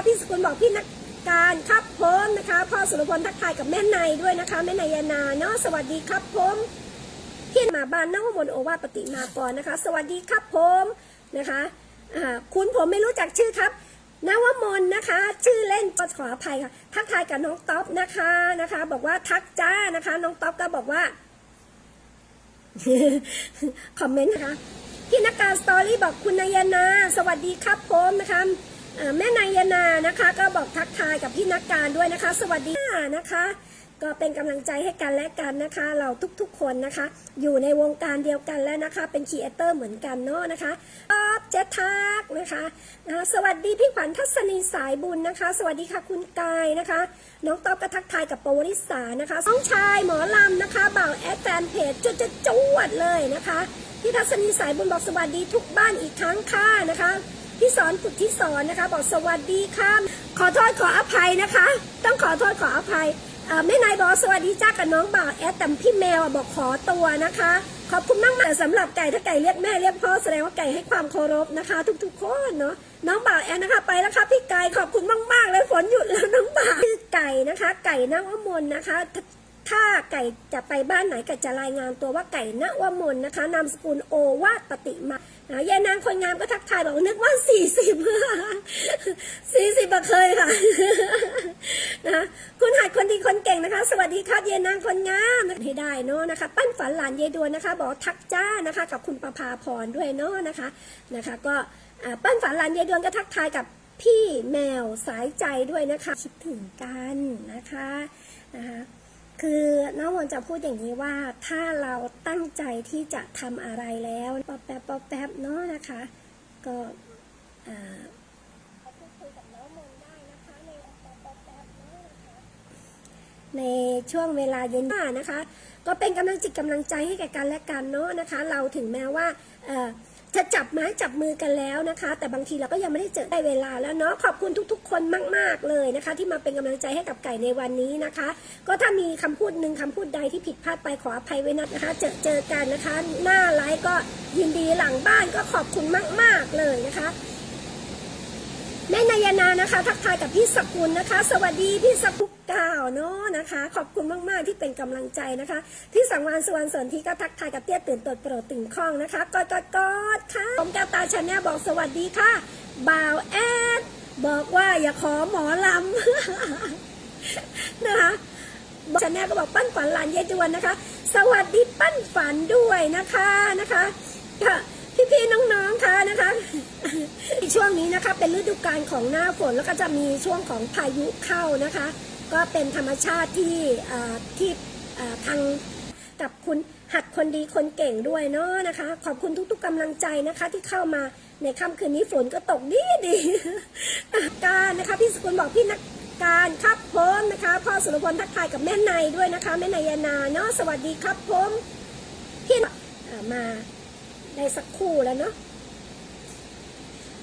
นะคะพี่สกุลบอกพี่นักการครับผมนะคะพ่อสุรพลทักทายกับแม่นายด้วยนะคะแม่นายนาเนาะสวัสดีครับผมพี่มาบ้านนวมนโอวาปฏิมากรนะคะ สวัสดีครับผมนะคะคุณผมไม่รู้จักชื่อครับนวมนนะคะ ชื่อเล่นก็ขออภัยค่ะ ทักทายกับน้องต๊อปนะคะนะคะ บอกว่าทักจ้านะคะ น้องต๊อปก็บอกว่าคอมเมนต์นะคะพี่นักการสตอรี่บอกคุณนายนา สวัสดีครับผมนะคะ แม่นายนานะคะ ก็บอกทักทายกับพี่นักการด้วยนะคะ สวัสดีนะคะ ก็เป็นกำลังใจให้กันและกันนะคะ เราทุกๆคนนะคะ อยู่ในวงการเดียวกันแล้วนะคะ เป็นครีเอเตอร์เหมือนกันเนาะนะคะออฟเจทักนะคะนะคะสวัสดีพี่ขวัญทัศนีสายบุญนะคะ สวัสดีค่ะคุณกายนะคะ น้องต๊อบก็ทักทายกับปวริสานะคะน้องชายหมอลำนะคะบ่าวแอดแฟนเพจจุดจะจวดเลยนะคะพี่ทัศนีสายบุญบอกสวัสดีทุกบ้านอีกครั้งค่ะนะคะ พี่สอนปุตที่สอนนะคะ บอกสวัสดีค่ะขอโทษขออภัยนะคะ ต้องขอโทษขออภัยแม่นายบอกสวัสดีจ้ากับน้องบ่าวแอดแต่พี่แมวบอกขอตัวนะคะ ขอบคุณมากมากๆสำหรับไก่ถ้าไก่เรียกแม่เรียกพ่อแสดงว่าไก่ให้ความเคารพนะคะ ทุกๆคนเนาะน้องบ่าวแอดนะคะไปแล้วค่ะพี่ไก่ขอบคุณมากๆเลยฝนหยุดแล้วน้องบ่าวไก่นะคะ ไก่นางอ้วมนนะคะ ถ้าไก่จะไปบ้านไหนไก่จะรายงานตัวว่าไก่ณวมนนะคะนามสกุลโอวาปฏิมานะยายนางคนงามก็ทักทายบอกนึกว่าสี่สิบสี่สิบเคยค่ะนะคุณหัดคนดีคนเก่งนะคะ สวัสดีครับยายนางคนงามให้ได้เนาะนะคะ ปั้นฝันหลานยายดวนนะคะ บอกทักจ้านะคะ กับคุณประภาพรด้วยเนาะนะคะนะคะ ก็ปั้นฝันหลานยายดวนก็ทักทายกับพี่แมวสายใจด้วยนะคะคิดถึงกันนะคะนะคะ คือน้องมนจะพูดอย่างนี้ว่าถ้าเราตั้งใจที่จะทำอะไรแล้วป๊อปแป๊บป๊อปแป๊บเนาะนะคะ ก็อ่าในช่วงเวลาเย็นนะคะ ก็เป็นกำลังจิตกำลังใจให้แก่กันและกันเนาะนะคะ เราถึงแม้ว่าเอ จะจับไม้จับมือกันแล้วนะคะ แต่บางทีเราก็ยังไม่ได้เจอได้เวลาแล้วเนาะขอบคุณทุก ๆ คนมาก ๆเลยนะคะ ที่มาเป็นกำลังใจให้กับไก่ในวันนี้นะคะ ก็ถ้ามีคำพูดหนึ่งคำพูดใดที่ผิดพลาดไปขออภัยไว้นะนะคะ เจอเจอกันนะคะ หน้าไลฟ์ก็ยินดีหลังบ้านก็ขอบคุณมาก ๆเลยนะคะ แม่นายนานะคะ ทักทายกับพี่สกุลนะคะ สวัสดีพี่สกุลกาวเนาะนะคะ ขอบคุณมากๆที่เป็นกำลังใจนะคะ พี่สังวานสุวรรณสนที่ก็ทักทายกับเตี้ยตื่นตดโปรดตื่นคล่องนะคะกอดกอดกอดค่ะผมแก้วตาชาแนลบอกสวัสดีค่ะบ่าวแอดบอกว่าอย่าขอหมอลำนะคะชาแนลก็บอกปั้นฝันหลานยายจวนนะคะ สวัสดีปั้นฝันด้วยนะคะนะคะ พี่ๆน้องๆคะนะคะช่วงนี้นะคะเป็นฤดูกาลของหน้าฝนแล้วก็จะมีช่วงของพายุเข้านะคะ ก็เป็นธรรมชาติที่ที่ทางกับคุณหัดคนดีคนเก่งด้วยเนาะนะคะ ขอบคุณทุกๆกำลังใจนะคะที่เข้ามาในค่ำคืนนี้ฝนก็ตกดีดีการนะคะพี่สกุลบอกพี่นักการครับผมนะคะพ่อสุรพลทักทายกับแม่นายด้วยนะคะ แม่นายนาเนาะสวัสดีครับผมพี่มา ได้สักครู่แล้วเนาะ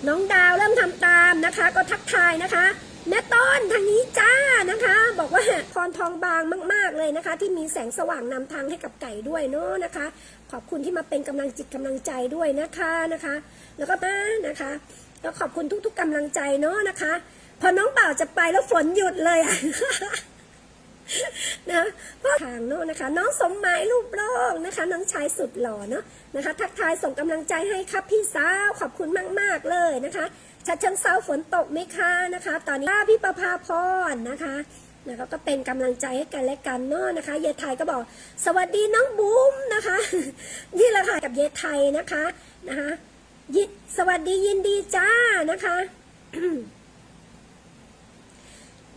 น้องดาวเริ่มทำตามนะคะ ก็ทักทายนะคะ แม่ต้นทางนี้จ้านะคะ บอกว่าพรทองบางมาก ๆเลยนะคะ ที่มีแสงสว่างนำทางให้กับไก่ด้วยเนาะนะคะ ขอบคุณที่มาเป็นกำลังจิตกำลังใจด้วยนะคะนะคะ แล้วก็มานะคะก็ขอบคุณทุก ๆกำลังใจเนาะนะคะ พอน้องเป่าจะไปแล้วฝนหยุดเลยอะ นะพ่อทางโน้นนะคะ น้องสมหมายรูปโลกนะคะ น้องชายสุดหล่อเนาะนะคะ ทักทายส่งกำลังใจให้ครับพี่สาวขอบคุณมาก ๆ เลยนะคะชัดชิงเซาฝนตกไหมคะนะคะ ตอนนี้พี่ประภาพรนะคะนะคะก็เป็นกำลังใจให้กันและกันเนาะนะคะ เยไทยก็บอก สวัสดีน้องบุ้มนะคะ นี่แหละค่ะกับเยไทยนะคะนะคะยิสวัสดียินดีจ้านะคะ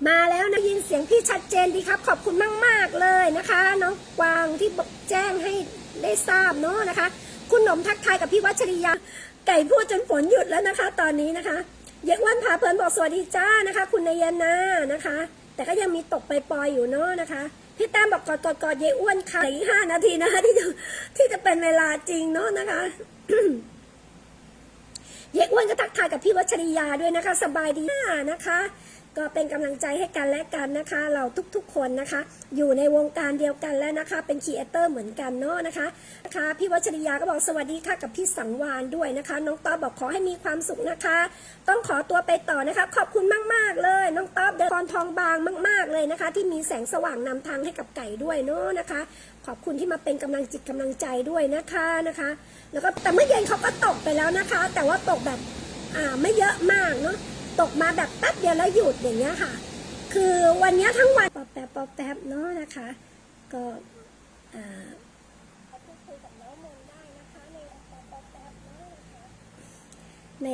มาแล้วนะยินเสียงพี่ชัดเจนดีครับ ขอบคุณมาก ๆ เลยนะคะ น้องกวางที่บอกแจ้งให้ได้ทราบเนาะนะคะ คุณหนมทักทายกับพี่วัชริยาไก่พูดจนฝนหยุดแล้วนะคะ ตอนนี้นะคะเยกวันพาเพลินบอกสวัสดีจ้านะคะ คุณนายนานะคะ แต่ก็ยังมีตกไปปลอยอยู่เนาะนะคะพี่แต้มบอกกอดกอดกอดเยอ้วนค่ะอีกห้านาทีนะคะที่จะที่จะเป็นเวลาจริงเนาะนะคะเยอ้วนก็ทักทายกับพี่วัชริยาด้วยนะคะ สบายดีนะคะ ก็เป็นกำลังใจให้กันและกันนะคะ เราทุกๆคนนะคะ อยู่ในวงการเดียวกันแล้วนะคะ เป็นครีเอเตอร์เหมือนกันเนาะนะคะนะคะพี่วัชริยาก็บอกสวัสดีค่ะกับพี่สังวานด้วยนะคะ น้องต๊อบบอกขอให้มีความสุขนะคะ ต้องขอตัวไปต่อนะคะ ขอบคุณมากๆเลย น้องต๊อบเดินพรทองบางมาก ๆเลยนะคะ ที่มีแสงสว่างนำทางให้กับไก่ด้วยเนาะนะคะ ขอบคุณที่มาเป็นกำลังจิตกำลังใจด้วยนะคะนะคะ แล้วก็แต่เมื่อเย็นเขาก็ตกไปแล้วนะคะ แต่ว่าตกแบบอ่าไม่เยอะมากเนาะ ตกมาแบบแป๊บเดียวแล้วหยุดอย่างเงี้ยค่ะ คือวันเนี้ยทั้งวันปอแป๊บปอแป๊บเนาะนะคะ ก็อ่าพูดคุยกับน้องมนได้นะคะใน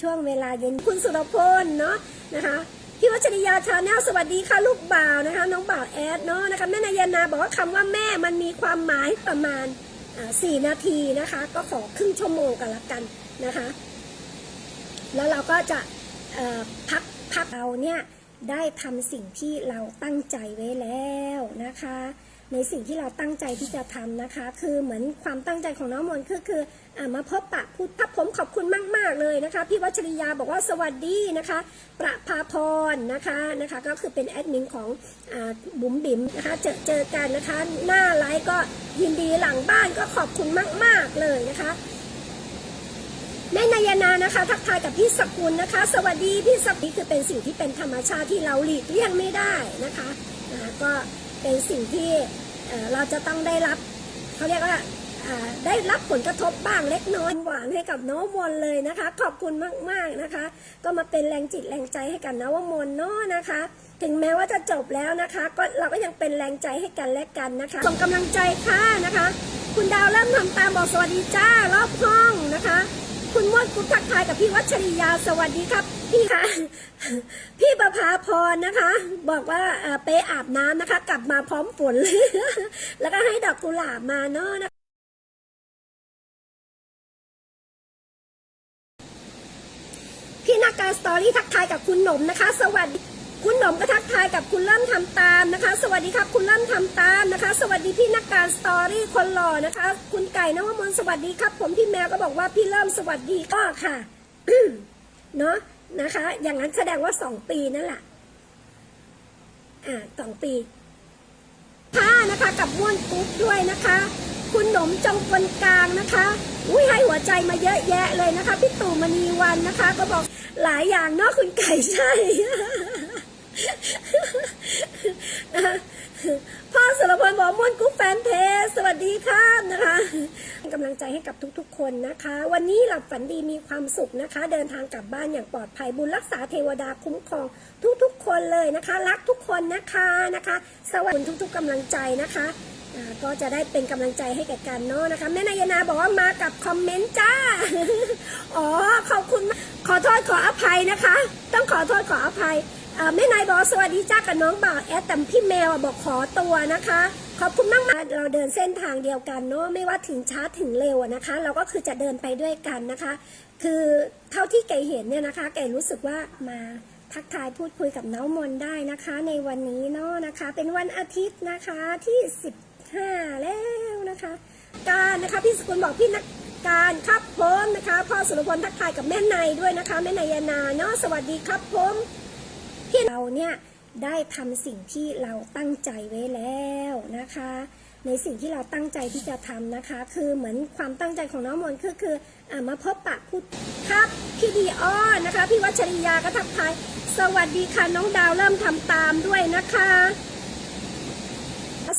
ช่วงเวลาเย็นคุณสุรพลเนาะนะคะพี่วัชริยาชาแนลสวัสดีค่ะลูกบ่าวนะคะ น้องบ่าวแอดเนาะนะคะแม่นายนาบอกว่าคำว่าแม่มันมีความหมายประมาณสี่นาทีนะคะ ก็ขอครึ่งชั่วโมงกันละกันนะคะ แล้วเราก็จะ พักพักเราเนี่ยได้ทำสิ่งที่เราตั้งใจไว้แล้วนะคะ ในสิ่งที่เราตั้งใจที่จะทำนะคะ คือเหมือนความตั้งใจของน้องมนคือคืออมาพบปะพูดทับผมขอบคุณมาก ๆ เลยนะคะ พี่วัชริยาบอกว่าสวัสดีนะคะ ประภาพรนะคะนะคะ ก็คือเป็นแอดมินของอบุ๋มบิ๋มนะคะเจอเจอกันนะคะ หน้าไลฟ์ก็ยินดีหลังบ้านก็ขอบคุณมาก ๆ เลยนะคะ แม่นายนานะคะ ทักทายกับพี่สกุลนะคะ สวัสดีพี่สกุลคือเป็นสิ่งที่เป็นธรรมชาติที่เราหลีกเลี่ยงไม่ได้นะคะอ่าก็เป็นสิ่งที่เเราจะต้องได้รับเขาเรียกว่าได้รับผลกระทบบ้างเล็กน้อยหวานให้กับน้องมนเลยนะคะ ขอบคุณมากๆนะคะ ก็มาเป็นแรงจิตแรงใจให้กับน้องมนเนาะนะคะ ถึงแม้ว่าจะจบแล้วนะคะ ก็เราก็ยังเป็นแรงใจให้กันและกันนะคะส่งกำลังใจค่ะนะคะ คุณดาวเริ่มทำตามบอกสวัสดีจ้ารอบห้องนะคะ คุณมอดคุณทักทายกับพี่วัชริยาสวัสดีครับ พี่คะพี่ประภาพรนะคะ บอกว่าเอ่อไปอาบน้ำนะคะ กลับมาพร้อมฝนแล้วก็ให้ดอกกุหลาบมาเนาะนะพี่นาการสตอรี่ทักทายกับคุณหนมนะคะ สวัสดี คุณหนมก็ทักทายกับคุณเริ่มทำตามนะคะ สวัสดีครับคุณเริ่มทำตามนะคะ สวัสดีพี่นักการสตอรี่คนหล่อนะคะ คุณไก่นวมนต์สวัสดีครับ ผมพี่แมวก็บอกว่าพี่เริ่มสวัสดีก็ค่ะเนาะนะคะ อย่างนั้นแสดงว่าสองปีนั่นแหละอ่าสองปีค่ะนะคะกับม้วนกรุ๊ปด้วยนะคะ คุณหนมจงคนกลางนะคะอุ้ยให้หัวใจมาเยอะแยะเลยนะคะ พี่ตู่มณีวันนะคะ ก็บอกหลายอย่างเนาะคุณไก่ใช่ พ่อสุรพลบอกม่วนกุ๊กแฟนเพจสวัสดีครับนะคะกำลังใจให้กับทุกๆ คนนะคะ วันนี้หลับฝันดีมีความสุขนะคะ เดินทางกลับบ้านอย่างปลอดภัยบุญรักษาเทวดาคุ้มครองทุกๆ คนเลยนะคะ รักทุกคนนะคะนะคะ สวัสดีทุกๆกำลังใจนะคะก็จะได้เป็นกำลังใจให้แก่กันเนาะนะคะแม่นายนาบอกว่ามากับคอมเมนต์จ้า อ๋อขอบคุณขอโทษขออภัยนะคะ ต้องขอโทษขออภัย แม่นายบอกสวัสดีจ้ากับน้องบ่าวแอดแต่พี่แมวบอกขอตัวนะคะ ขอบคุณมากมากๆเราเดินเส้นทางเดียวกันเนาะไม่ว่าถึงช้าถึงเร็วนะคะ เราก็คือจะเดินไปด้วยกันนะคะ คือเท่าที่ไก่เห็นเนี่ยนะคะไก่รู้สึกว่ามาทักทายพูดคุยกับน้องมนได้นะคะ ในวันนี้เนาะนะคะ เป็นวันอาทิตย์นะคะที่ 15 แล้วนะคะ การนะคะพี่สกุลบอกพี่นักการครับผมนะคะพ่อสุรพลทักทายกับแม่นายด้วยนะคะ แม่นายนาเนาะสวัสดีครับผม ที่เราเนี่ยได้ทำสิ่งที่เราตั้งใจไว้แล้วนะคะ ในสิ่งที่เราตั้งใจที่จะทำนะคะ คือเหมือนความตั้งใจของน้องมนคือคืออามาพบปะพูดครับพี่ดีอ้อนะคะพี่วัชริยาก็ทักทายสวัสดีค่ะน้องดาวเริ่มทำตามด้วยนะคะ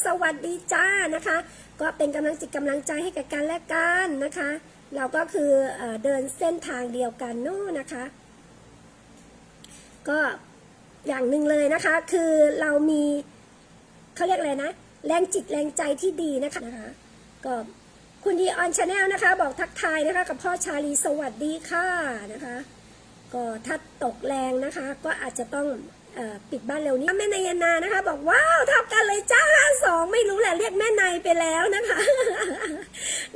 สวัสดีจ้านะคะ ก็เป็นกำลังจิตกำลังใจให้กับกันและกันนะคะ เราก็คือเอเดินเส้นทางเดียวกันนู่นนะคะ ก็ อย่างหนึ่งเลยนะคะ คือเรามีเขาเรียกอะไรนะ แรงจิตแรงใจที่ดีนะคะนะคะก็คุณดีออนชาแนลนะคะ บอกทักทายนะคะกับพ่อชาลีสวัสดีค่ะนะคะ ก็ถ้าตกแรงนะคะ ก็อาจจะต้องอปิดบ้านเร็วนี้แม่นายนานะคะ บอกว้าวท่ากันเลยจ้าสองไม่รู้แหละเรียกแม่นายไปแล้วนะคะ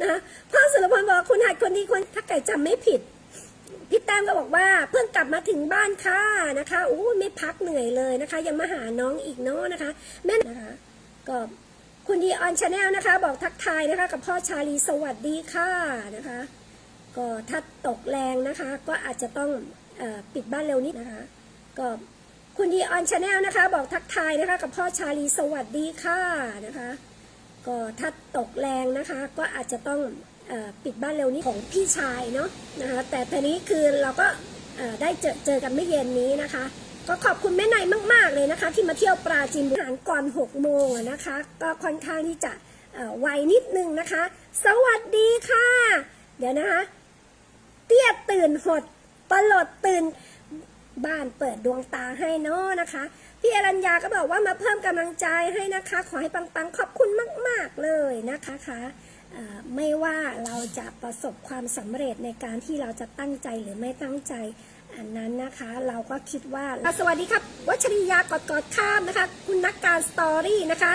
นะพ่อสุรพลบอกคุณหัดคนดีคนถ้าไก่จำไม่ผิด พี่แต้มก็บอกว่าเพิ่งกลับมาถึงบ้านค่ะนะคะอู้ไม่พักเหนื่อยเลยนะคะ ยังมาหาน้องอีกเนาะนะคะ แม่นะคะก็คุณดีออนชาแนลนะคะ บอกทักทายนะคะ กับพ่อชาลีสวัสดีค่ะนะคะ ก็ถ้าตกแรงนะคะ ก็อาจจะต้องอปิดบ้านเร็วนิดนะคะ ก็คุณดีออนชาแนลนะคะ บอกทักทายนะคะ กับพ่อชาลีสวัสดีค่ะนะคะ ก็ถ้าตกแรงนะคะ ก็อาจจะต้อง ปิดบ้านเร็วนี้ของพี่ชายเนาะนะคะแต่ทีนี้คือเราก็ได้เจอเจอกันไม่เย็นนี้นะคะ ก็ขอบคุณแม่นายมาก ๆ เลยนะคะ ที่มาเที่ยวปราจีนบุรีก่อน6โมงนะคะ ก็ค่อนข้างที่จะไวนิดนึงนะคะ สวัสดีค่ะ เดี๋ยวนะคะ เตี้ยตื่นหดปลดตื่นบ้านเปิดดวงตาให้เนาะนะคะ พี่อรัญญาก็บอกว่ามาเพิ่มกำลังใจให้นะคะ ขอให้ปังๆ ขอบคุณมาก ๆ เลยนะคะคะเอ่อ ไม่ว่าเราจะประสบความสำเร็จในการที่เราจะตั้งใจหรือไม่ตั้งใจ อันนั้นนะคะเราก็คิดว่า สวัสดีครับ วัชริยากอดกอดข้ามนะคะ คุณนักการสตอรี่นะคะ